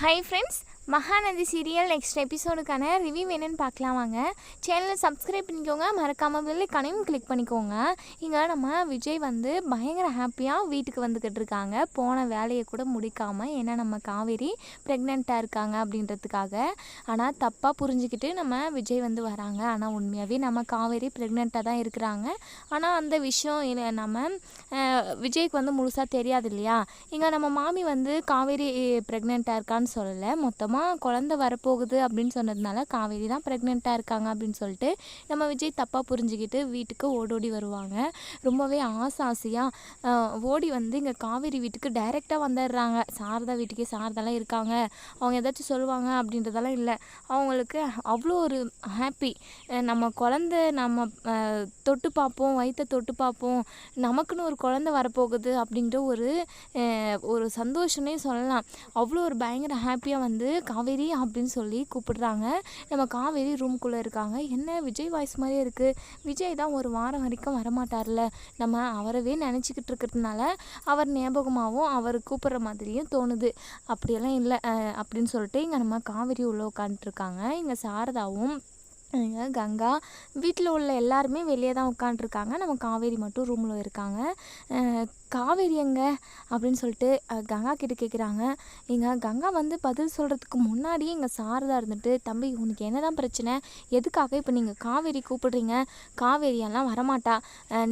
Hi friends Mahanadi serial next எபிசோடுக்கான review என்னென்னு பார்க்கலாம் வாங்க. சேனலை சப்ஸ்கிரைப் பண்ணிக்கோங்க. மறக்காமல் பெல்லைக்கானையும் கிளிக் பண்ணிக்கோங்க. இங்கே நம்ம விஜய் வந்து பயங்கர ஹாப்பியாக வீட்டுக்கு வந்துக்கிட்டு இருக்காங்க. போன வேலையை கூட முடிக்காமல் ஏன்னா நம்ம காவேரி ப்ரெக்னெண்ட்டாக இருக்காங்க அப்படின்றதுக்காக. ஆனால் தப்பாக புரிஞ்சுக்கிட்டு நம்ம விஜய் வந்து வராங்க. ஆனால் உண்மையாகவே நம்ம காவேரி ப்ரெக்னெண்ட்டாக தான் இருக்கிறாங்க. ஆனால் அந்த விஷயம் இல்லை நம்ம விஜய்க்கு வந்து முழுசாக தெரியாது இல்லையா? இங்கே நம்ம மாமி வந்து காவேரி ப்ரெக்னெண்ட்டாக இருக்கான்னு சொல்லலை. மொத்தம் மொத்தமாக குழந்த வரப்போகுது அப்படின்னு சொன்னதுனால காவேரி தான் ப்ரெக்னெண்ட்டாக இருக்காங்க அப்படின்னு சொல்லிட்டு நம்ம விஜய் தப்பாக புரிஞ்சுக்கிட்டு வீட்டுக்கு ஓடோடி வருவாங்க. ரொம்பவே ஆசை ஆசையாக ஓடி வந்து இங்கே காவேரி வீட்டுக்கு டைரெக்டாக வந்துடுறாங்க. சாரதா வீட்டுக்கே சாரதாலாம் இருக்காங்க. அவங்க ஏதாச்சும் சொல்லுவாங்க அப்படின்றதெல்லாம் இல்லை. அவங்களுக்கு அவ்வளோ ஒரு ஹாப்பி நம்ம குழந்த நம்ம தொட்டு பார்ப்போம் வயிற்றை தொட்டு பார்ப்போம். நமக்குன்னு ஒரு குழந்த வரப்போகுது அப்படின்ற ஒரு ஒரு சந்தோஷமே சொல்லலாம். அவ்வளோ ஒரு பயங்கர ஹாப்பியாக வந்து காவேரி அப்படின்னு சொல்லி கூப்பிடுறாங்க. நம்ம காவேரி ரூம்குள்ளே இருக்காங்க. என்ன விஜய் வாய்ஸ் மாதிரியே இருக்குது விஜய் தான் ஒரு வாரம் வரைக்கும் வரமாட்டார்ல. நம்ம அவரவே நினச்சிக்கிட்டு இருக்கிறதுனால அவர் ஞாபகமாகவும் அவர் கூப்பிட்ற மாதிரியும் தோணுது. அப்படியெல்லாம் இல்லை. அப்படின்னு சொல்லிட்டு இங்கே நம்ம காவேரி உள்ளே உட்காந்துட்ருக்காங்க இங்கே சாரதாவும் கங்கா வீட்டில் உள்ள எல்லாருமே வெளியே தான் உட்காண்ட்ருக்காங்க நம்ம காவேரி மட்டும் ரூமில் இருக்காங்க. காவேரி எங்க? அப்படின்னு சொல்லிட்டு கங்கா கிட்ட கேட்குறாங்க இங்க கங்கா வந்து பதில் சொல்கிறதுக்கு முன்னாடியே இங்கே சாரதா இருந்துட்டு தம்பி உனக்கு என்னதான் பிரச்சனை? எதுக்காக இப்போ நீங்கள் காவேரி கூப்பிடுறீங்க? காவேரியெல்லாம் வரமாட்டா.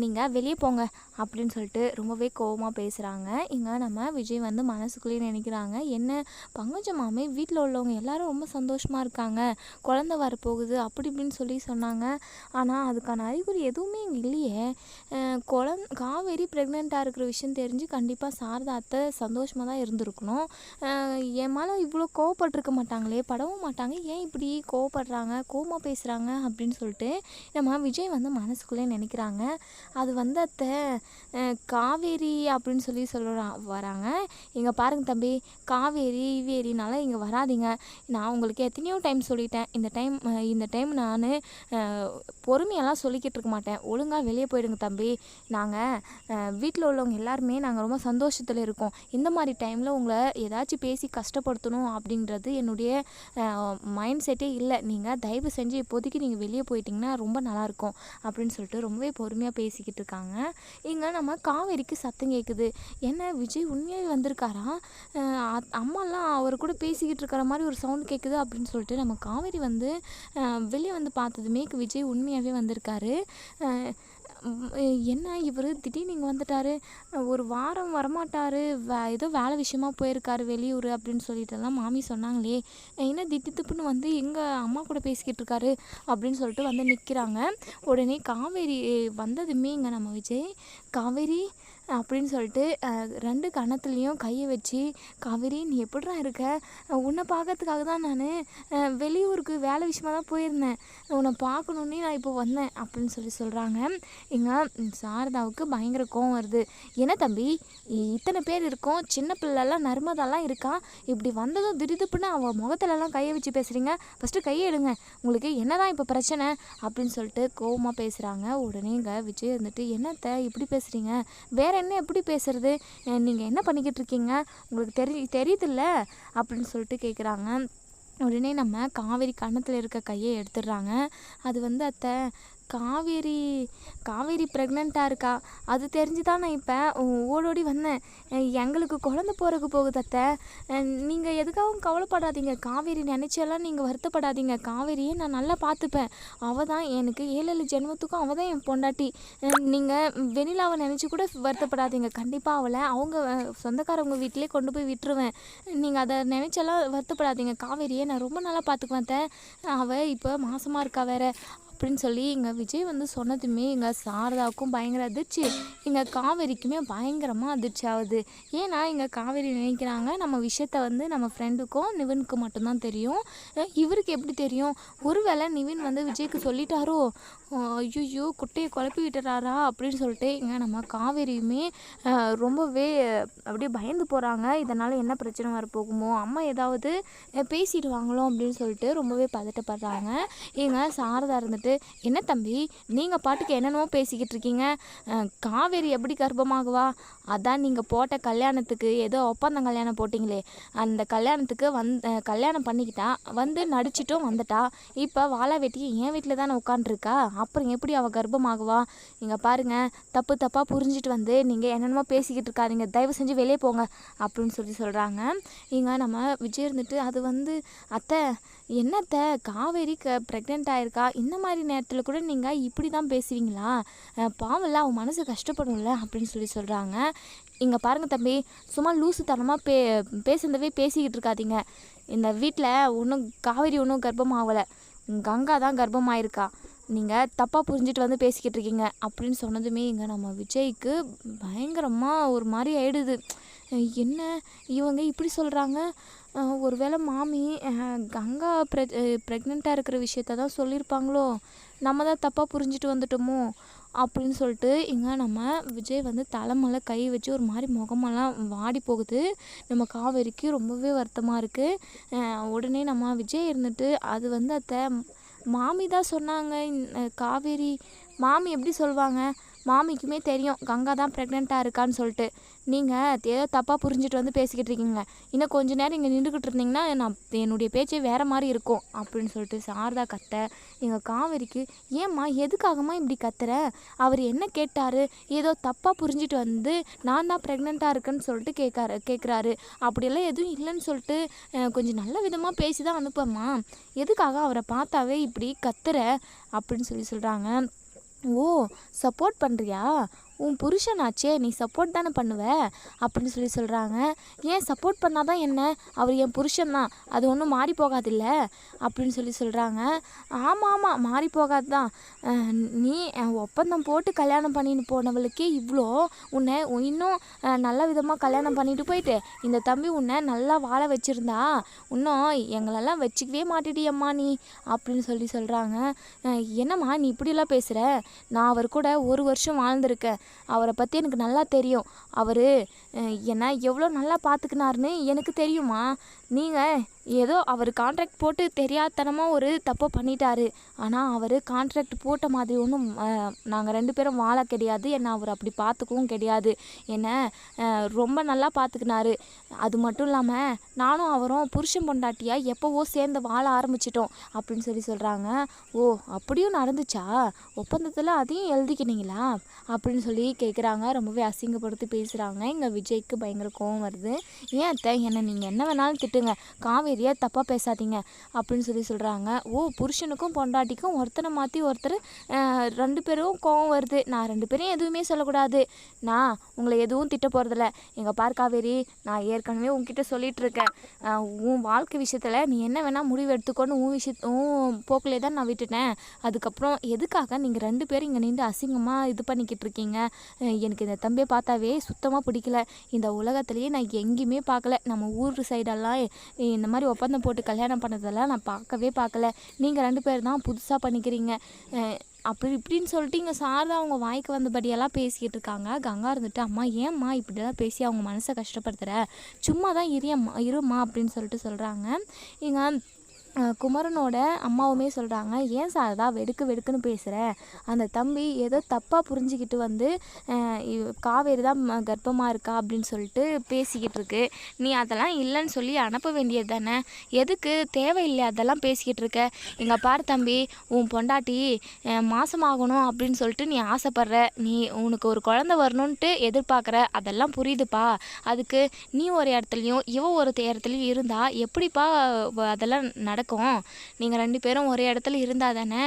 நீங்கள் வெளியே போங்க அப்படின்னு சொல்லிட்டு ரொம்பவே கோவமாக பேசுகிறாங்க இங்கே நம்ம விஜய் வந்து மனசுக்குள்ளேயே நினைக்கிறாங்க. என்ன? பங்கஜ மாமே வீட்டில் உள்ளவங்க எல்லாரும் ரொம்ப சந்தோஷமாக இருக்காங்க. குழந்த வரப்போகுது அப்படி இப்படின்னு சொல்லி சொன்னாங்க. ஆனால் அதுக்கான அறிகுறி எதுவுமே இங்கே இல்லையே. காவேரி ப்ரெக்னெண்ட்டாக இருக்கிற விஷயம் தெரிஞ்சு கண்டிப்பாக சாரதா அத்தை சந்தோஷமாக தான் இருந்திருக்கணும். என் மேலே இவ்வளோ கோவப்பட்டிருக்க மாட்டாங்களே படவும் மாட்டாங்க. ஏன் இப்படி கோவப்படுறாங்க கோமா பேசுகிறாங்க அப்படின்னு சொல்லிட்டு நம்ம விஜய் வந்து மனசுக்குள்ளே நினைக்கிறாங்க. அது வந்து அத்தை காவேரி அப்படின்னு சொல்லி சொல்கிறா வராங்க. இங்கே பாருங்க தம்பி காவேரி ஈவேரினால இங்கே வராதீங்க. நான் உங்களுக்கு எத்தனையோ டைம் சொல்லிட்டேன். இந்த டைம் இந்த டைம் நான் பொறுமையெல்லாம் சொல்லிக்கிட்டு இருக்க மாட்டேன். ஒழுங்காக வெளியே போயிடுங்க தம்பி. நாங்கள் வீட்டில் உள்ளவங்க எல்லாருமே நாங்கள் ரொம்ப சந்தோஷத்தில் இருக்கோம். இந்த மாதிரி டைமில் உங்களை ஏதாச்சும் பேசி கஷ்டப்படுத்தணும் அப்படின்றது என்னுடைய மைண்ட் செட்டே இல்லை. நீங்கள் தயவு செஞ்சு இப்போதைக்கு நீங்கள் வெளியே போயிட்டீங்கன்னா ரொம்ப நல்லாயிருக்கும் அப்படின்னு சொல்லிட்டு ரொம்பவே பொறுமையாக பேசிக்கிட்டு இருக்காங்க. இங்கே நம்ம காவேரிக்கு சத்தம் கேட்குது என்ன விஜய் உண்மையாகவே வந்திருக்காரா? அம்மாலாம் அவர் கூட பேசிக்கிட்டு இருக்கிற மாதிரி ஒரு சவுண்ட் கேட்குது அப்படின்னு சொல்லிட்டு நம்ம காவேரி வந்து வெளியே வந்து பார்த்ததுமே விஜய் உண்மையாகவே வந்திருக்காரு. என்ன இவர்? திடீர்னு இங்கே வந்துட்டாரு. ஒரு வாரம் வரமாட்டார். வே ஏதோ வேலை விஷயமா போயிருக்காரு வெளியூர் அப்படின்னு சொல்லிட்டுலாம் மாமி சொன்னாங்களே. என்ன திட்டுப்புன்னு வந்து எங்கள் அம்மா கூட பேசிக்கிட்டு இருக்காரு அப்படின்னு சொல்லிட்டு வந்து நிற்கிறாங்க உடனே காவேரி வந்ததுமே இங்கே நம்ம விஜய். காவேரி அப்படின்னு சொல்லிட்டு ரெண்டு கணத்துலேயும் கையை வச்சு காவேரி நீ எப்படிடா இருக்க? உன்னை பார்க்கறதுக்காக தான் நான் வெளியூருக்கு வேலை விஷயமாக தான் போயிருந்தேன். உன்னை பார்க்கணுன்னே நான் இப்போ வந்தேன் அப்படின்னு சொல்லி சொல்கிறாங்க இங்கே சாரதாவுக்கு பயங்கர கோவம் வருது. என்ன தம்பி இத்தனை பேர் இருக்கோம். சின்ன பிள்ளைலாம் நர்மதாலாம் இருக்கா? இப்படி வந்ததும் திடீர்னு அவள் முகத்துலலாம் கையை வச்சு பேசுகிறீங்க ஃபஸ்ட்டு கையை எடுங்க. உங்களுக்கு என்னதான் இப்போ பிரச்சனை? அப்படின்னு சொல்லிட்டு கோவமாக பேசுகிறாங்க உடனே இங்கே விஜய் வந்துட்டு என்னத்த இப்படி பேசுகிறீங்க வேற என்ன எப்படி பேசுறது? நீங்கள் என்ன பண்ணிக்கிட்டு இருக்கீங்க? உங்களுக்கு தெரி தெரியுதுல்ல? அப்படின்னு சொல்லிட்டு கேட்குறாங்க உடனே நம்ம காவேரி கன்னத்தில் இருக்க கையை எடுத்துடுறாங்க. அது வந்து அத்தை காவேரி காவேரி ப்ரெக்னெண்ட்டாக இருக்கா? அது தெரிஞ்சு தான் நான் இப்போ ஓடோடி வந்தேன். எங்களுக்கு குழந்த போகிறக்கு போகுது அத்தை. நீங்கள் எதுக்காகவும் கவலைப்படாதீங்க. காவேரி நினச்செல்லாம் நீங்கள் வருத்தப்படாதீங்க. காவேரியை நான் நல்லா பார்த்துப்பேன். அவள் தான் எனக்கு ஏழு ஏழு ஜென்மத்துக்கும் அவள் தான் என் பொண்டாட்டி. நீங்கள் வெனிலாவை நினச்சி கூட வருத்தப்படாதீங்க. கண்டிப்பாக அவளை அவங்க சொந்தக்காரவங்க வீட்டிலே கொண்டு போய் விட்டுருவேன். நீங்கள் அதை நினச்செல்லாம் வருத்தப்படாதீங்க. காவேரியை நான் ரொம்ப நல்லா பார்த்துக்குவேன் அத்தை. அவள் இப்போ மாசமாக இருக்கா வேற. அப்படின்னு சொல்லி எங்கள் விஜய் வந்து சொன்னதுமே இங்கே சாரதாவுக்கும் பயங்கர அதிர்ச்சி. எங்கள் காவேரிக்குமே பயங்கரமாக அதிர்ச்சி ஆகுது. ஏன்னா எங்கள் காவேரி நினைக்கிறாங்க நம்ம விஷயத்த வந்து நம்ம ஃப்ரெண்டுக்கும் நிவினுக்கும் மட்டும்தான் தெரியும். இவருக்கு எப்படி தெரியும்? ஒருவேளை நிவின் வந்து விஜய்க்கு சொல்லிட்டாரோ? ஐயோ குட்டையை குழப்பி விட்டுறாரா? அப்படின்னு சொல்லிட்டு இங்கே நம்ம காவேரியுமே ரொம்பவே அப்படியே பயந்து போகிறாங்க இதனால் என்ன பிரச்சனை வரப்போகுமோ? அம்மா ஏதாவது பேசிடுவாங்களோ? அப்படின்னு சொல்லிட்டு ரொம்பவே பதட்டப்படுறாங்க. எங்கள் சாரதா இருந்துட்டு பார்த்து என்ன தம்பி நீங்கள் பாட்டுக்கு என்னென்னமோ பேசிக்கிட்டு இருக்கீங்க. காவேரி எப்படி கர்ப்பமாகுவா? அதான் நீங்கள் போட்ட கல்யாணத்துக்கு ஏதோ ஒப்பந்தம் கல்யாணம் போட்டிங்களே. அந்த கல்யாணத்துக்கு வந் கல்யாணம் பண்ணிக்கிட்டா வந்து நடிச்சிட்டும் வந்துட்டா. இப்போ வாழை வெட்டி என் வீட்டில் தானே உட்காண்ட்ருக்கா அப்புறம் எப்படி அவள் கர்ப்பமாகுவா? நீங்கள் பாருங்க தப்பு தப்பாக புரிஞ்சிட்டு வந்து நீங்கள் என்னென்னமோ பேசிக்கிட்டு இருக்காதீங்க. தயவு செஞ்சு வெளியே போங்க. அப்படின்னு சொல்லி சொல்கிறாங்க இங்கே நம்ம விஜய் இருந்துட்டு அது வந்து அத்தை என்னத்த காவேரி க ப்ரெக்னென்ட் ஆயிருக்கா? இந்த மாதிரி நேரத்தில் கூட நீங்கள் இப்படி தான் பேசுவீங்களா பாவம்ல அவன் மனசு கஷ்டப்படும்ல அப்படின்னு சொல்லி சொல்கிறாங்க இங்கே பாருங்கள் தம்பி சும்மா லூசுத்தனமாக பே பேசுனதவே பேசிக்கிட்டு இருக்காதீங்க. இந்த வீட்டில் ஒன்றும் காவேரி ஒன்றும் கர்ப்பமாகலை. கங்கா தான் கர்ப்பமாயிருக்கா. நீங்கள் தப்பாக புரிஞ்சிட்டு வந்து பேசிக்கிட்டு இருக்கீங்க அப்படின்னு சொன்னதுமே இங்கே நம்ம விஜய்க்கு பயங்கரமாக ஒரு மாதிரி ஆயிடுது. என்ன இவங்க இப்படி சொல்கிறாங்க ஒருவேளை மாமி கங்கா ப்ரெ ப்ரெக்னெண்ட்டாக இருக்கிற விஷயத்த தான் சொல்லியிருப்பாங்களோ? நம்ம தான் தப்பாக புரிஞ்சிட்டு வந்துட்டோமோ? அப்படின்னு சொல்லிட்டு இங்கே நம்ம விஜய் வந்து தலைமலை கை வச்சு ஒரு மாதிரி முகமெல்லாம் வாடி போகுது. நம்ம காவேரிக்கு ரொம்பவே வருத்தமாக இருக்குது உடனே நம்ம விஜய் இருந்துட்டு அது வந்து அத்தை மாமி தான் சொன்னாங்க காவேரி மாமி எப்படி சொல்லுவாங்க மாமிக்குமே தெரியும் கங்கா தான் ப்ரெக்னெண்ட்டாக இருக்கான்னு சொல்லிட்டு. நீங்கள் ஏதோ தப்பாக புரிஞ்சுட்டு வந்து பேசிக்கிட்டு இருக்கீங்க இன்னும் கொஞ்ச நேரம் இங்கே நின்றுக்கிட்டு இருந்தீங்கன்னா நான் என்னுடைய பேச்சே வேறு மாதிரி இருக்கும் அப்படின்னு சொல்லிட்டு சாரதா கத்த எங்கள் காவேரிக்கு ஏம்மா எதுக்காகம்மா இப்படி கத்துற? அவர் என்ன கேட்டார்? ஏதோ தப்பாக புரிஞ்சுட்டு வந்து நான் தான் ப்ரெக்னெண்ட்டாக இருக்கேன்னு சொல்லிட்டு கேட்காரு கேட்குறாரு அப்படியெல்லாம் எதுவும் இல்லைன்னு சொல்லிட்டு கொஞ்சம் நல்ல விதமாக பேசி தான் அனுப்பம்மா எதுக்காக அவரை பார்த்தாவே இப்படி கத்துற? அப்படின்னு சொல்லி சொல்கிறாங்க ஓ சப்போர்ட் பண்ணுறியா உன் புருஷனாச்சே நீ சப்போர்ட் தானே பண்ணுவ? அப்படின்னு சொல்லி சொல்கிறாங்க ஏன் சப்போர்ட் பண்ணாதான் என்ன? அவர் என் புருஷன் தான் அது ஒன்றும் மாறி போகாதில்ல? அப்படின்னு சொல்லி சொல்கிறாங்க ஆமாம் ஆமாம் மாறி போகாது தான் நீ ஒப்பந்தம் போட்டு கல்யாணம் பண்ணிட்டு போனவளுக்கே இவ்வளோ உன்னை இன்னும் நல்ல விதமாக கல்யாணம் பண்ணிட்டு போயிட்டு இந்த தம்பி உன்னை நல்லா வாழ வச்சுருந்தா இன்னும் எங்களெல்லாம் வச்சுக்கவே மாட்டிடியம்மா நீ அப்படின்னு சொல்லி சொல்கிறாங்க என்னம்மா நீ இப்படிலாம் பேசுகிற நான் அவர் கூட ஒரு வருஷம் வாழ்ந்திருக்கேன். அவரை பற்றி எனக்கு நல்லா தெரியும். அவர் என்னை எவ்வளோ நல்லா பார்த்துக்கினாருன்னு எனக்கு தெரியுமா? நீங்கள் ஏதோ அவர் கான்ட்ராக்ட் போட்டு தெரியாதனமாக ஒரு தப்பை பண்ணிட்டாரு. ஆனால் அவர் கான்ட்ராக்ட் போட்ட மாதிரி ஒன்றும் நாங்கள் ரெண்டு பேரும் வாழ கிடையாது. என்னை அவர் அப்படி பார்த்துக்கவும் கிடையாது. என்னை ரொம்ப நல்லா பார்த்துக்கினாரு அது மட்டும் இல்லாமல் நானும் அவரும் புருஷன் பொண்டாட்டியாக எப்போவோ சேர்ந்து வாழ ஆரம்பிச்சிட்டோம் அப்படின்னு சொல்லி சொல்கிறாங்க ஓ அப்படியும் நடந்துச்சா? ஒப்பந்தத்தில் அதையும் எழுதிக்கினீங்களா? அப்படின்னு சொல்லி கேட்குறாங்க ரொம்பவே அசிங்கப்படுத்தி பேசுகிறாங்க எங்கள் விஜய்க்கு பயங்கர கோவம் வருது. ஏன் அத்தை? என்னை நீங்கள் என்ன வேணாலும் திட்டு திட்டுங்க காவேரியை தப்பாக பேசாதீங்க அப்படின்னு சொல்லி சொல்கிறாங்க ஓ புருஷனுக்கும் பொண்டாட்டிக்கும் ஒருத்தனை மாற்றி ஒருத்தர் ரெண்டு பேரும் கோவம் வருது. நான் ரெண்டு பேரும் எதுவுமே சொல்லக்கூடாது. நான் உங்களை எதுவும் திட்ட போகிறதில்ல எங்கள் பார் காவேரி நான் ஏற்கனவே உங்ககிட்ட சொல்லிகிட்டு இருக்கேன். உன் வாழ்க்கை விஷயத்தில் நீ என்ன வேணால் முடிவு எடுத்துக்கொண்டு உன் விஷய உன் போக்கிலே தான் நான் விட்டுட்டேன். அதுக்கப்புறம் எதுக்காக நீங்கள் ரெண்டு பேரும் இங்கே நின்று அசிங்கமாக இது பண்ணிக்கிட்டு இருக்கீங்க? எனக்கு இந்த தம்பியை பார்த்தாவே சுத்தமாக பிடிக்கல. இந்த உலகத்துலேயே நான் எங்கேயுமே பார்க்கல. நம்ம ஊர் சைடெல்லாம் இந்த மாதிரி ஒப்பந்தம் போட்டு கல்யாணம் பண்ணதெல்லாம் நான் பார்க்கவே பார்க்கல. நீங்கள் ரெண்டு பேர் தான் புதுசாக பண்ணிக்கிறீங்க. அஹ், அப்படி இப்படின்னு சொல்லிட்டு இங்கே சாரதா அவங்க வாய்க்கு வந்தபடியெல்லாம் பேசிக்கிட்டு இருக்காங்க. கங்கா இருந்துட்டு அம்மா ஏம்மா இப்படிலாம் பேசி அவங்க மனசை கஷ்டப்படுத்துகிற சும்மா தான் இரியம்மா இரும்மா அப்படின்னு சொல்லிட்டு சொல்கிறாங்க இங்கே குமரனோட அம்மாவுமே சொல்கிறாங்க ஏன் சாரதா வெடுக்கு வெடுக்குன்னு பேசுகிற அந்த தம்பி ஏதோ தப்பாக புரிஞ்சுக்கிட்டு வந்து காவேரி தான் கர்ப்பமாக இருக்கா? அப்படின்னு சொல்லிட்டு பேசிக்கிட்டு இருக்கு. நீ அதெல்லாம் இல்லைன்னு சொல்லி அனுப்ப வேண்டியது தானே? எதுக்கு? தேவையில்லை அதெல்லாம் பேசிக்கிட்டு இருக்க. எங்கள் பாரு தம்பி உன் பொண்டாட்டி மாசமாகணும் அப்படின்னு சொல்லிட்டு நீ ஆசைப்படுற. நீ உனக்கு ஒரு குழந்தை வரணுன்ட்டு எதிர்பார்க்குற. அதெல்லாம் புரியுதுப்பா. அதுக்கு நீ ஒரு இடத்துலையும் இவ ஒரு இடத்துலையும் இருந்தால் எப்படிப்பா அதெல்லாம் நட நடக்கும். நீங்கள் ரெண்டு பேரும் ஒரே இடத்துல இருந்தால் தானே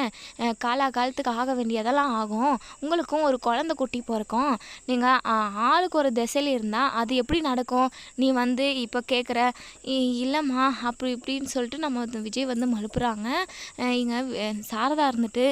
காலா காலத்துக்கு ஆக வேண்டியதெல்லாம் ஆகும். உங்களுக்கும் ஒரு குழந்தை குட்டி பிறக்கும். நீங்கள் ஆளுக்கு ஒரு திசையில் இருந்தால் அது எப்படி நடக்கும்? நீ வந்து இப்போ கேட்குற இல்லைம்மா அப்படி இப்படின்னு சொல்லிட்டு நம்ம விஜய் வந்து மழுப்புறாங்க. இங்கே சாரதா இருந்துட்டு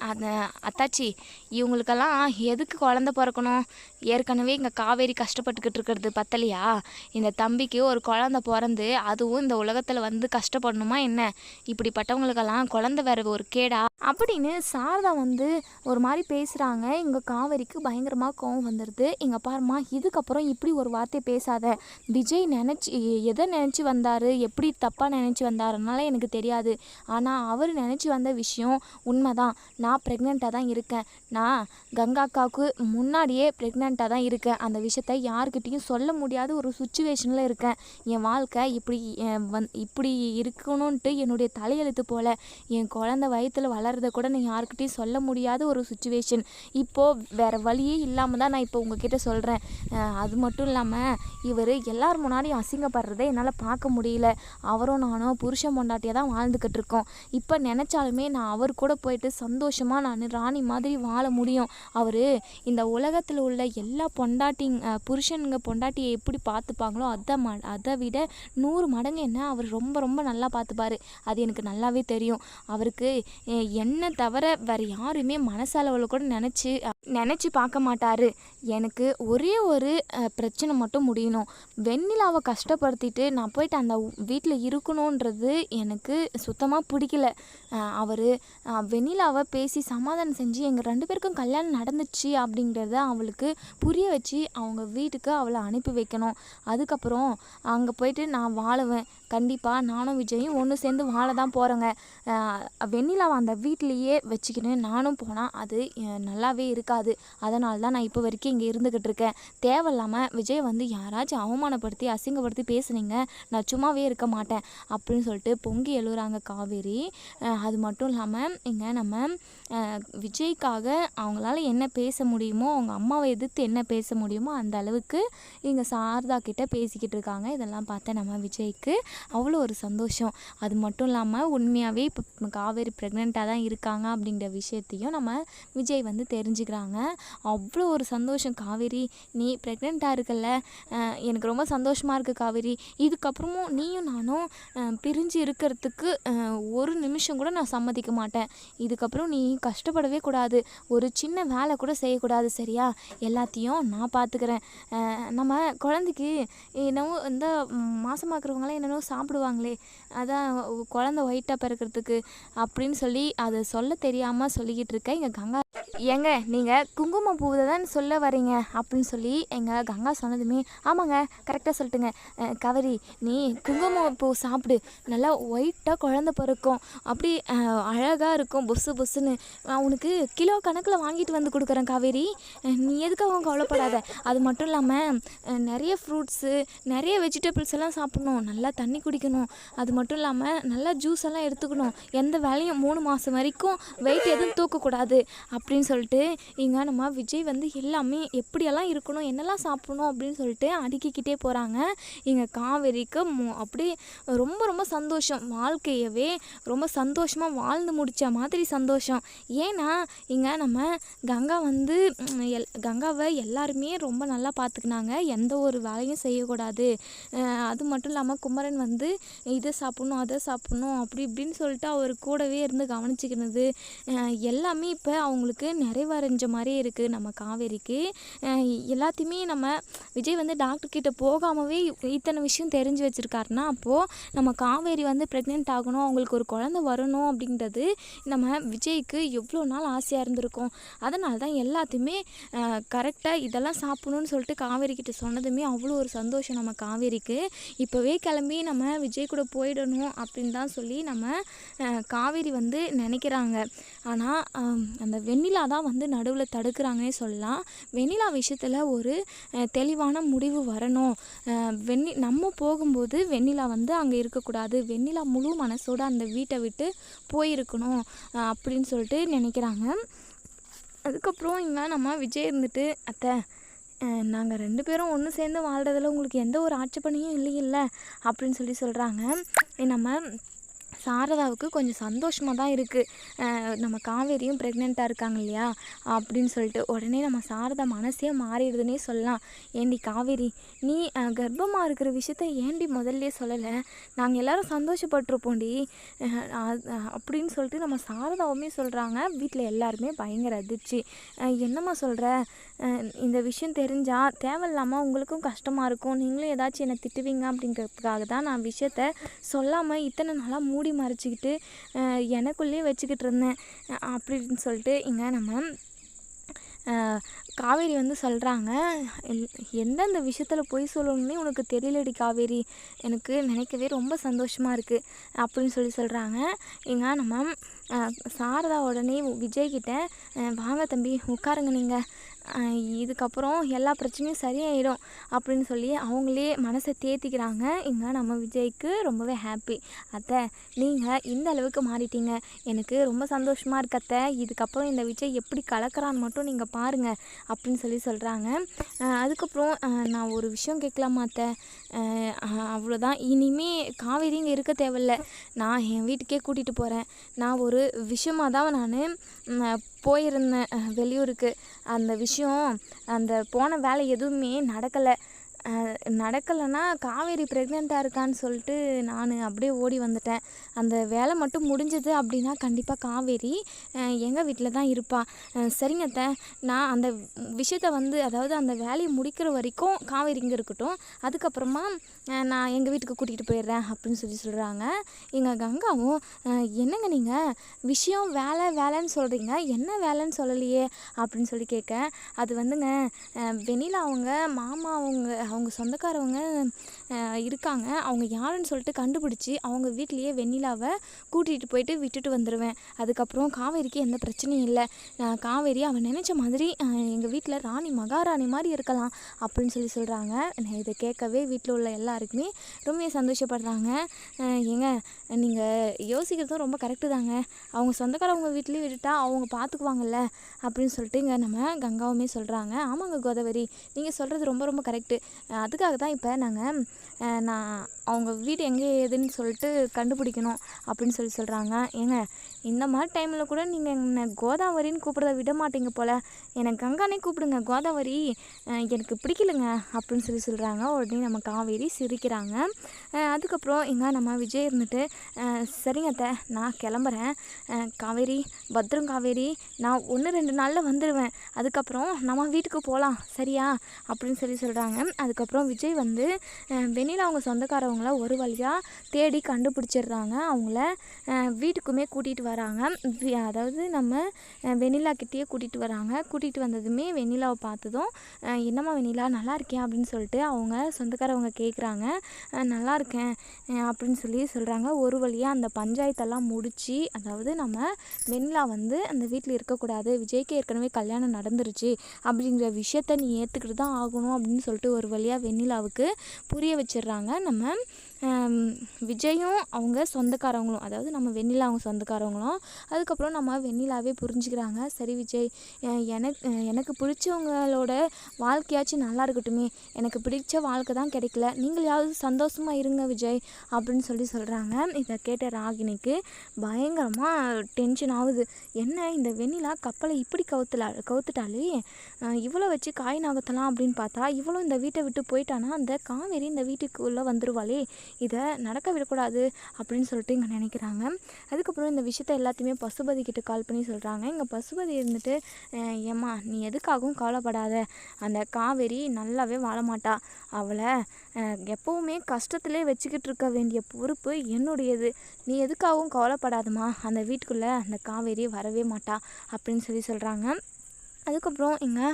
அந்த அத்தாச்சி இவங்களுக்கெல்லாம் எதுக்கு குழந்த பிறக்கணும்? ஏற்கனவே இங்கே காவேரி கஷ்டப்பட்டுக்கிட்டு இருக்கிறது பத்தலையா? இந்த தம்பிக்கு ஒரு குழந்த பிறந்து அதுவும் இந்த உலகத்தில் வந்து கஷ்டப்படணுமா என்ன? இப்படிப்பட்டவங்களுக்கெல்லாம் குழந்த வேற ஒரு கேடா அப்படின்னு சாரதா வந்து ஒரு மாதிரி பேசுகிறாங்க எங்கள் காவேரிக்கு பயங்கரமாக கோவம் வந்துடுது எங்கள் பாருமா இதுக்கப்புறம் இப்படி ஒரு வார்த்தையை பேசாத. விஜய் நினச்சி எதை நினச்சி வந்தார்? எப்படி தப்பாக நினச்சி வந்தாருனால எனக்கு தெரியாது. ஆனால் அவர் நினச்சி வந்த விஷயம் உண்மைதான். நான் ப்ரெக்னெண்ட்டாக தான் இருக்கேன். நான் கங்காக்காவுக்கு முன்னாடியே ப்ரெக்னெண்ட்டாக தான் இருக்கேன். அந்த விஷயத்த யாருக்கிட்டேயும் சொல்ல முடியாத ஒரு சுச்சுவேஷனில் இருக்கேன். என் வாழ்க்கை இப்படி வந் இப்படி இருக்கணும்ன்ட்டு என்னுடைய தலையெழுத்து போல் என் குழந்த வயிற்றில் வளர்றதை கூட நான் யாருக்கிட்டையும் சொல்ல முடியாத ஒரு சுச்சுவேஷன் இப்போது வேறு வழியே இல்லாமல் தான் நான் இப்போ உங்ககிட்ட சொல்கிறேன் அது மட்டும் இல்லாமல் இவர் எல்லார் முன்னாடியும் அசிங்கப்படுறதை என்னால் பார்க்க முடியல. அவரும் நானும் புருஷன் பொண்டாட்டியாக தான் வாழ்ந்துக்கிட்டு இருக்கோம். இப்போ நினச்சாலுமே நான் அவர் கூட போயிட்டு சந்தோஷமாக நான் ராணி மாதிரி வாழ முடியும். அவர் இந்த உலகத்தில் உள்ள எல்லா பொண்டாட்டிங் புருஷனுங்க பொண்டாட்டியை எப்படி பார்த்துப்பாங்களோ அதை ம அதை விட நூறு மடங்கு என்ன அவர் ரொம்ப ரொம்ப நல்லா பார்த்துப்பாரு. அது எனக்கு நல்லாவே தெரியும். அவருக்கு என்னை தவிர வேறு யாருமே மனசளவில் கூட நினச்சி நினச்சி பார்க்க மாட்டார். எனக்கு ஒரே ஒரு பிரச்சனை மட்டும் முடியணும். வெண்ணிலாவை கஷ்டப்படுத்திட்டு நான் போயிட்டு அந்த வீட்டில் இருக்கணுன்றது எனக்கு சுத்தமாக பிடிக்கல. அவர் வெண்ணிலாவை பேசி சமாதானம் செஞ்சு எங்கள் ரெண்டு பேருக்கும் கல்யாணம் நடந்துச்சு அப்படிங்கிறத அவளுக்கு புரிய வச்சு அவங்க வீட்டுக்கு அவளை அனுப்பி வைக்கணும். அதுக்கப்புறம் அங்கே போயிட்டு நான் வாழுவேன். கண்டிப்பாக நானும் விஜயும் ஒன்று சேர்ந்து வாழ தான் போகிறோங்க வெண்ணிலாவை அந்த வீட்லேயே வச்சுக்கின்னு நானும் போனால் அது நல்லாவே இருக்காது. அதனால தான் நான் இப்போ வரைக்கும் இங்கே இருந்துக்கிட்டு இருக்கேன். தேவையில்லாமல் விஜய் வந்து யாராச்சும் அவமானப்படுத்தி அசிங்கப்படுத்தி பேசுனீங்க நான் சும்மாவே இருக்க மாட்டேன் அப்படின்னு சொல்லிட்டு பொங்கி எழுகுறாங்க காவேரி. அது மட்டும் இல்லாமல் இங்கே நம்ம விஜய்க்காக அவங்களால என்ன பேச முடியுமோ அவங்க அம்மாவை எதிர்த்து என்ன பேச முடியுமோ அந்த அளவுக்கு இங்கே சாரதா கிட்ட பேசிக்கிட்டு இருக்காங்க. இதெல்லாம் பார்த்தேன் நம்ம விஜய்க்கு. அவ்வளோ ஒரு சந்தோஷம். அது மட்டும் இல்லாமல் உண்மையாகவே இப்போ காவேரி ப்ரெக்னெண்ட்டாக தான் இருக்காங்க அப்படிங்கிற விஷயத்தையும் நம்ம விஜய் வந்து தெரிஞ்சுக்கிறாங்க. அவ்வளோ ஒரு சந்தோஷம் காவேரி. நீ ப்ரெக்னெண்ட்டாக இருக்கல்ல. எனக்கு ரொம்ப சந்தோஷமாக இருக்குது காவேரி. இதுக்கப்புறமும் நீயும் நானும் பிரிஞ்சு இருக்கிறதுக்கு ஒரு நிமிஷம் கூட நான் சம்மதிக்க மாட்டேன். இதுக்கப்புறம் நீ கஷ்டப்படவே கூடாது. ஒரு சின்ன வேலை கூட செய்யக்கூடாது சரியா? எல்லாத்தையும் நான் பார்த்துக்கிறேன் நம்ம குழந்தைக்கு என்னவோ இந்த மாசமாக்குறவங்களாம் என்னென்னவோ சாப்பிடுவாங்களே அதான் குழந்த ஒயிட்டாக பிறக்கிறதுக்கு அப்படின்னு சொல்லி அதை சொல்ல தெரியாமல் சொல்லிக்கிட்டு இருக்கேன். எங்கள் கங்கா ஏங்க நீங்கள் குங்குமம் பூவை தான் சொல்ல வரீங்க அப்படின்னு சொல்லி எங்கள் கங்கா சொன்னதுமே ஆமாங்க கரெக்டாக சொல்லிட்டுங்க. கவரி நீ குங்குமம் பூ சாப்பிடு. நல்லா ஒயிட்டாக குழந்த பிறக்கும். அப்படி அழகாக இருக்கும் பொஸ்ஸு பொஸ்ஸுன்னு அவனுக்கு கிலோ கணக்கில் வாங்கிட்டு வந்து கொடுக்குறேன் காவேரி. நீ எதுக்காக அவங்க கவலைப்படாத? அது மட்டும் இல்லாமல் நிறைய ஃப்ரூட்ஸு நிறைய வெஜிடபிள்ஸ் எல்லாம் சாப்பிடணும். நல்லா தண்ணி குடிக்கணும். அது மட்டும் இல்லாமல் நல்லா ஜூஸ் எல்லாம் எடுத்துக்கணும். எந்த வேலையும் மூணு மாதம் வரைக்கும் வெயிட் எதுவும் தூக்கக்கூடாது. அப்படின்னு சொல்லிட்டு இங்கே நம்ம விஜய் வந்து எல்லாமே எப்படியெல்லாம் இருக்கணும் என்னெல்லாம் சாப்பிடணும்? அப்படின்னு சொல்லிட்டு அடுக்கிக்கிட்டே போகிறாங்க இங்கே காவேரிக்கு மு- அப்படியே ரொம்ப ரொம்ப சந்தோஷம். வாழ்க்கையவே ரொம்ப சந்தோஷமாக வாழ்ந்து முடித்த மாதிரி சந்தோஷம். ஏன்னா இங்கே நம்ம கங்கா வந்து எல் கங்காவை எல்லாருமே ரொம்ப நல்லா பார்த்துக்கினாங்க எந்த ஒரு வேலையும் செய்யக்கூடாது. அது மட்டும் இல்லாமல் குமரன் வந்து இதை சாப்பிட்ணும் அதை சாப்பிட்ணும் அப்படி இப்படின்னு சொல்லிட்டு அவர் கூடவே இருந்து கவனிச்சிக்கினது. எல்லாமே இப்போ அவங்களுக்கு நிறைவடைஞ்ச மாதிரி இருக்குது நம்ம காவேரிக்கு. எல்லாத்தையுமே நம்ம விஜய் வந்து டாக்டர்கிட்ட போகாமவே இத்தனை விஷயம் தெரிஞ்சு வச்சுருக்காருன்னா அப்போது நம்ம காவேரி வந்து ப்ரெக்னென்ட் ஆகணும் அவங்களுக்கு ஒரு குழந்தை வரணும் அப்படின்றது நம்ம விஜய்க்கு எவ்வளோ நாள் ஆசையாக இருந்திருக்கும். அதனால தான் எல்லாத்தையுமே கரெக்டாக இதெல்லாம் சாப்பிடணும்னு சொல்லிட்டு காவேரி கிட்ட சொன்னதுமே அவ்வளோ ஒரு சந்தோஷம் நம்ம காவேரிக்கு. இப்போவே கிளம்பி நம்ம விஜய் கூட போயிடணும் அப்படின்னு தான் சொல்லி நம்ம காவேரி வந்து நினைக்கிறாங்க. ஆனால் அந்த வெண்ணிலா தான் வந்து நடுவில் தடுக்கிறாங்கன்னே சொல்லலாம். வெண்ணிலா விஷயத்தில் ஒரு தெளிவான முடிவு வரணும். வெண்ணி நம்ம போகும்போது வெண்ணிலா வந்து அங்கே இருக்கக்கூடாது. வெண்ணிலா முழு மனசோடு அந்த வீட்டை விட்டு போயிருக்கணும் அப்படின்னு சொல்லிட்டு நினைக்கிறாங்க. அதுக்கப்புறம் இங்கே நம்ம விஜய் இருந்துட்டு அத்தை நாங்கள் ரெண்டு பேரும் ஒன்று சேர்ந்து வாழ்கிறதுல உங்களுக்கு எந்த ஒரு ஆட்சேபனையும் இல்லையில்ல? அப்படின்னு சொல்லி சொல்கிறாங்க நம்ம சாரதாவுக்கு கொஞ்சம் சந்தோஷமாக தான் இருக்குது நம்ம காவேரியும் ப்ரெக்னெண்ட்டாக இருக்காங்க இல்லையா? அப்படின்னு சொல்லிட்டு உடனே நம்ம சாரதா மனசே மாறிடுதுன்னே சொல்லலாம். ஏண்டி காவேரி நீ கர்ப்பமாக இருக்கிற விஷயத்த ஏண்டி முதல்ல சொல்லலை? நாங்கள் எல்லோரும் சந்தோஷப்பட்டிருப்போம்டி. அப்படின்னு சொல்லிட்டு நம்ம சாரதாவுமே சொல்கிறாங்க வீட்டில் எல்லாருமே பயங்கர அதிர்ச்சி. என்னம்மா சொல்கிற இந்த விஷயம் தெரிஞ்சால் தேவையில்லாமல் உங்களுக்கும் கஷ்டமாக இருக்கும். நீங்களும் ஏதாச்சும் என்னை திட்டுவீங்க அப்படிங்கிறதுக்காக தான் நான் விஷயத்த சொல்லாமல் இத்தனை நாளாக மூடி மூடி மறைச்சிக்கிட்டு எனக்குள்ளேயே வச்சுக்கிட்டு இருந்தேன். அப்படின்னு சொல்லிட்டு இங்கே நம்ம காவேரி வந்து சொல்கிறாங்க எந்தெந்த விஷயத்தில் பொய் சொல்லணும்னே உனக்கு தெரியலடி காவேரி. எனக்கு நினைக்கவே ரொம்ப சந்தோஷமாக இருக்குது அப்படின்னு சொல்லி சொல்கிறாங்க எங்க நம்ம சாரதா உடனே விஜய்கிட்ட வாங்க தம்பி உட்காருங்க நீங்கள் இதுக்கப்புறம் எல்லா பிரச்சனையும் சரியாயிடும் அப்படின்னு சொல்லி அவங்களே மனசை தேத்திக்கிறாங்க. இங்கே நம்ம விஜய்க்கு ரொம்பவே ஹாப்பி அத்தை நீங்கள் இந்த அளவுக்கு மாறிட்டீங்க. எனக்கு ரொம்ப சந்தோஷமாக இருக்கு அத்தை. இதுக்கப்புறம் இந்த விஜய் எப்படி கலக்கிறான்னு மட்டும் நீங்கள் பாருங்கள் அப்படின்னு சொல்லி சொல்கிறாங்க அதுக்கப்புறம் நான் ஒரு விஷயம் கேட்கலாமா அத்தை? அவ்வளோதான் இனிமே காவேரி இங்கே இருக்க தேவையில்ல. நான் என் வீட்டுக்கே கூட்டிகிட்டு போகிறேன் நான் ஒரு விஷயமாக தான் நான் போயிருந்தேன். வெளியூருக்கு. அந்த விஷயம் அந்த போன வேலை எதுவுமே நடக்கலை. நடக்கலைன்னா காவேரி ப்ரெக்னெண்ட்டாக இருக்கான்னு சொல்லிட்டு நான் அப்படியே ஓடி வந்துட்டேன். அந்த வேலை மட்டும் முடிஞ்சது அப்படின்னா கண்டிப்பாக காவேரி எங்கள் வீட்டில் தான் இருப்பாள் சரிங்க த நான் அந்த விஷயத்த வந்து அதாவது அந்த வேலையை முடிக்கிற வரைக்கும் காவேரி இங்கே இருக்கட்டும். அதுக்கப்புறமா நான் எங்கள் வீட்டுக்கு கூட்டிகிட்டு போயிடுறேன் அப்படின்னு சொல்லி சொல்கிறாங்க எங்கள் கங்காவும் என்னங்க நீங்கள் விஷயம் வேலை வேலைன்னு சொல்கிறீங்க என்ன வேலைன்னு சொல்லலையே அப்படின்னு சொல்லி கேட்க அது வந்துங்க வெனிலா வெண்ணிலா அவங்க மாமா அவங்க அவங்க சொந்தக்காரவங்க இருக்காங்க. அவங்க யாருன்னு சொல்லிட்டு கண்டுபிடிச்சி அவங்க வீட்லேயே வெண்ணிலாவை கூட்டிகிட்டு போயிட்டு விட்டுட்டு வந்துடுவேன் அதுக்கப்புறம் காவேரிக்கு எந்த பிரச்சனையும் இல்லை. காவேரி அவன் நினச்ச மாதிரி எங்கள் வீட்டில் ராணி மகாராணி மாதிரி இருக்கலாம் அப்படின்னு சொல்லி சொல்கிறாங்க இதை கேட்கவே வீட்டில் உள்ள எல்லாருக்குமே ரொம்ப சந்தோஷப்படுறாங்க. ஏங்க நீங்கள் யோசிக்கிறதும் ரொம்ப கரெக்டு தாங்க. அவங்க சொந்தக்காரவங்க வீட்லேயே விட்டுட்டா அவங்க பார்த்துக்குவாங்கல்ல அப்படின்னு சொல்லிட்டு இங்கே நம்ம கங்காவுமே சொல்கிறாங்க ஆமாங்க கோதாவரி நீங்கள் சொல்கிறது ரொம்ப ரொம்ப கரெக்டு அதுக்காக தான் இப்போ நாங்கள் நான் அவங்க வீடு எங்கே ஏதுன்னு சொல்லிட்டு கண்டுபிடிக்கணும் அப்படின்னு சொல்லி சொல்கிறாங்க ஏங்க இந்த மாதிரி டைமில் கூட நீங்கள் என்னை கோதாவரின்னு கூப்பிட்றத விட மாட்டீங்க போல். என்னை கங்கானே கூப்பிடுங்க கோதாவரி. எனக்கு பிடிக்கலங்க அப்படின்னு சொல்லி சொல்கிறாங்க உடனே நம்ம காவேரி சிரிக்கிறாங்க. அதுக்கப்புறம் எங்கே நம்ம விஜய் இருந்துட்டு சரிங்க அத்தை நான் கிளம்புறேன். காவேரி பத்ரம் காவேரி நான் ஒன்று ரெண்டு நாளில் வந்துடுவேன் அதுக்கப்புறம் நம்ம வீட்டுக்கு போகலாம் சரியா? அப்படின்னு சொல்லி சொல்கிறாங்க அதுக்கப்புறம் விஜய் வந்து அஹ், வெண்ணிலா அவங்க அவங்கள ஒரு வழியாக தேடி கண்டுபிடிச்சிடுறாங்க. அவங்கள வீட்டுக்குமே கூட்டிகிட்டு வராங்க. அதாவது நம்ம வெண்ணிலா கிட்டேயே கூட்டிகிட்டு வராங்க. கூட்டிகிட்டு வந்ததுமே வெண்ணிலாவை பார்த்ததும் என்னம்மா வெண்ணிலா நல்லா இருக்கேன் அப்படின்னு சொல்லிட்டு அவங்க சொந்தக்காரவங்க கேட்குறாங்க நல்லா இருக்கேன் அப்படின்னு சொல்லி சொல்கிறாங்க ஒரு வழியாக அந்த பஞ்சாயத்தெல்லாம் முடித்து அதாவது நம்ம வெண்ணிலா வந்து அந்த வீட்டில் இருக்கக்கூடாது. விஜய்க்கு ஏற்கனவே கல்யாணம் நடந்துருச்சு. அப்படிங்கிற விஷயத்த நீ ஏற்றுக்கிட்டு தான் ஆகணும் அப்படின்னு சொல்லிட்டு ஒரு வழியாக வெண்ணிலாவுக்கு புரிய வச்சிடுறாங்க. நம்ம விஜயும் அவங்க சொந்தக்காரவங்களும் அதாவது நம்ம வெண்ணிலா அவங்க சொந்தக்காரவங்களும். அதுக்கப்புறம் நம்ம வெண்ணிலாவே புரிஞ்சுக்கிறாங்க. சரி விஜய் எனக்கு எனக்கு பிடிச்சவங்களோட வாழ்க்கையாச்சும் நல்லா இருக்கட்டுமே. எனக்கு பிடிச்ச வாழ்க்கை தான் கிடைக்கல. நீங்களாவது சந்தோஷமாக இருங்க விஜய் அப்படின்னு சொல்லி சொல்கிறாங்க இதை கேட்ட ராகினிக்கு பயங்கரமாக டென்ஷன் ஆகுது. என்ன இந்த வெண்ணிலா கப்பலை இப்படி கவுத்துலா கவுத்துட்டாலே இவ்வளோ வச்சு காய் நகர்த்தலாம் அப்படின்னு பார்த்தா இவ்வளோ இந்த வீட்டை விட்டு போயிட்டானா? அந்த காவேரி இந்த வீட்டுக்குள்ளே வந்துடுவாளே இதை நடக்க விடக்கூடாது அப்படின்னு சொல்லிட்டு இங்கே நினைக்கிறாங்க. அதுக்கப்புறம் இந்த விஷயத்த எல்லாத்தையுமே பசுபதி கிட்ட கால் பண்ணி சொல்கிறாங்க இங்கே பசுபதி இருந்துட்டு ஏம்மா நீ எதுக்காகவும் கவலைப்படாத. அந்த காவேரி நல்லாவே வாழ மாட்டா அவளை எப்போவுமே எப்பவுமே கஷ்டத்திலே வச்சுக்கிட்டு இருக்க வேண்டிய பொறுப்பு என்னுடையது. நீ எதுக்காகவும் கவலைப்படாதம்மா. அந்த வீட்டுக்குள்ளே அந்த காவேரி வரவே மாட்டா. அப்படின்னு சொல்லி சொல்கிறாங்க அதுக்கப்புறம் இங்கே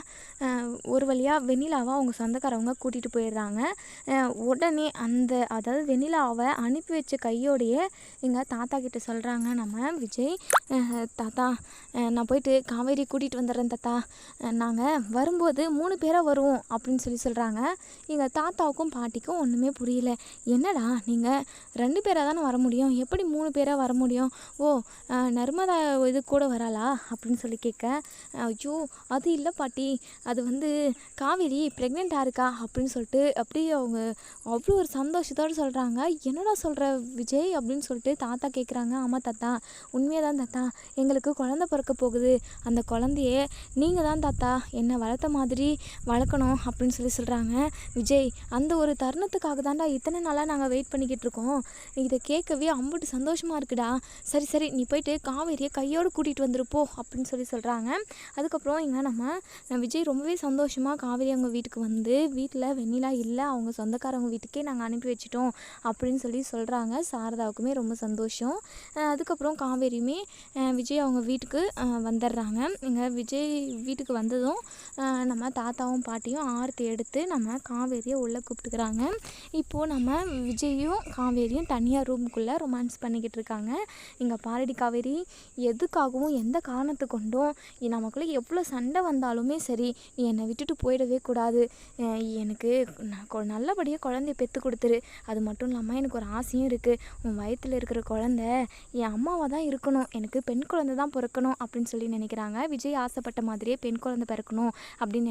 ஒரு வழியாக வெண்ணிலாவை அவங்க சொந்தக்காரவங்க கூட்டிகிட்டு போயிடுறாங்க. உடனே அந்த அதாவது வெண்ணிலாவை அனுப்பி வச்ச கையோடையே எங்கள் தாத்தா கிட்ட சொல்கிறாங்க நம்ம விஜய். தாத்தா நான் போயிட்டு காவேரி கூட்டிகிட்டு வந்துடுறேன் தாத்தா. நாங்கள் வரும்போது மூணு பேராக வருவோம் அப்படின்னு சொல்லி சொல்கிறாங்க எங்கள் தாத்தாவுக்கும் பாட்டிக்கும் ஒன்றுமே புரியல. என்னடா நீங்கள் ரெண்டு பேராக தானே வர முடியும்? எப்படி மூணு பேராக வர முடியும்? ஓ நர்மதா இது கூட வராளா? அப்படின்னு சொல்லி கேட்க ஐயோ அது இல்லை பாட்டி அது வந்து காவேரி ப்ரெக்னெண்ட்டாக இருக்கா? அப்படின்னு சொல்லிட்டு அப்படியே அவங்க அவ்வளோ ஒரு சந்தோஷத்தோடு சொல்கிறாங்க என்னடா சொல்கிற விஜய்? அப்படின்னு சொல்லிட்டு தாத்தா கேட்குறாங்க ஆமாம் தாத்தா உண்மையாக தான் தாத்தா. எங்களுக்கு குழந்த பிறக்க போகுது. அந்த குழந்தைய நீங்கள் தான் தாத்தா என்னை வளர்த்த மாதிரி வளர்க்கணும் அப்படின்னு சொல்லி சொல்கிறாங்க விஜய் அந்த ஒரு தருணத்துக்காக தான்டா இத்தனை நாளாக நாங்கள் வெயிட் பண்ணிக்கிட்டு இருக்கோம். இதை கேட்கவே அம்புட்டு சந்தோஷமாக இருக்குடா. சரி சரி நீ போயிட்டு காவேரியை கையோடு கூட்டிகிட்டு வந்துருப்போ அப்படின்னு சொல்லி சொல்கிறாங்க அதுக்கப்புறம் எங்கள் இங்கே நம்ம விஜய் ரொம்பவே சந்தோஷமாக காவேரி அவங்க வீட்டுக்கு வந்து வீட்டில் வெண்ணிலா இல்லை அவங்க சொந்தக்காரவங்க வீட்டுக்கே நாங்கள் அனுப்பி வச்சிட்டோம் அப்படின்னு சொல்லி சொல்கிறாங்க சாரதாவுக்குமே ரொம்ப சந்தோஷம். அதுக்கப்புறம் காவேரியுமே விஜய் அவங்க வீட்டுக்கு வந்துடுறாங்க. இங்கே விஜய் வீட்டுக்கு வந்ததும் நம்ம தாத்தாவும் பாட்டியும் ஆர்த்தி எடுத்து நம்ம காவேரியை உள்ளே கூப்பிட்டுக்கிறாங்க. இப்போது நம்ம விஜயும் காவேரியும் தனியாக ரூமுக்குள்ளே ரொமான்ஸ் பண்ணிக்கிட்டு இருக்காங்க. இங்கே பாரடி காவேரி எதுக்காகவும் எந்த காரணத்து கொண்டும் நமக்குள்ளே எவ்வளோ சண்டை வந்தாலுமே சரி நீ என்னை விட்டுட்டு போயிடவே கூடாது. எனக்கு நான் கொ- நல்லபடியாக குழந்தைய பெற்று கொடுத்துரு. அது மட்டும் இல்லாமல் எனக்கு ஒரு ஆசையும் இருக்குது உன் வயித்துல இருக்கிற குழந்த என் அம்மாவாக தான் இருக்கணும். எனக்கு பெண் குழந்தை தான் பிறக்கணும் அப்படின்னு சொல்லி நினைக்கிறாங்க. விஜய் ஆசைப்பட்ட மாதிரியே பெண் குழந்தை பிறக்கணும் அப்படின்னு